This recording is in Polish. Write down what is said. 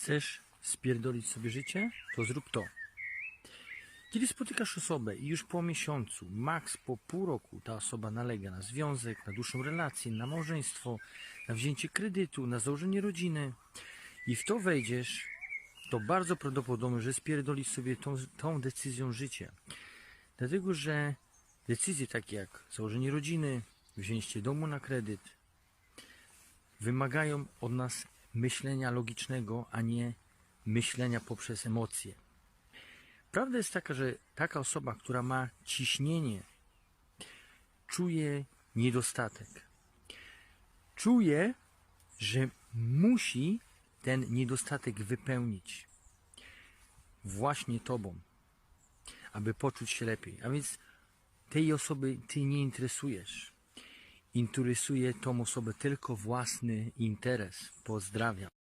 Chcesz spierdolić sobie życie? To zrób to. Kiedy spotykasz osobę i już po miesiącu, maks po pół roku, ta osoba nalega na związek, na dłuższą relację, na małżeństwo, na wzięcie kredytu, na założenie rodziny i w to wejdziesz, to bardzo prawdopodobne, że spierdolisz sobie tą, tą decyzją życie. Dlatego, że decyzje takie jak założenie rodziny, wzięcie domu na kredyt, wymagają od nas myślenia logicznego, a nie myślenia poprzez emocje. Prawda jest taka, że taka osoba, która ma ciśnienie, czuje niedostatek. Czuje, że musi ten niedostatek wypełnić właśnie tobą, aby poczuć się lepiej. A więc tej osoby ty nie interesujesz. Interesuje tą osobę tylko własny interes. Pozdrawiam.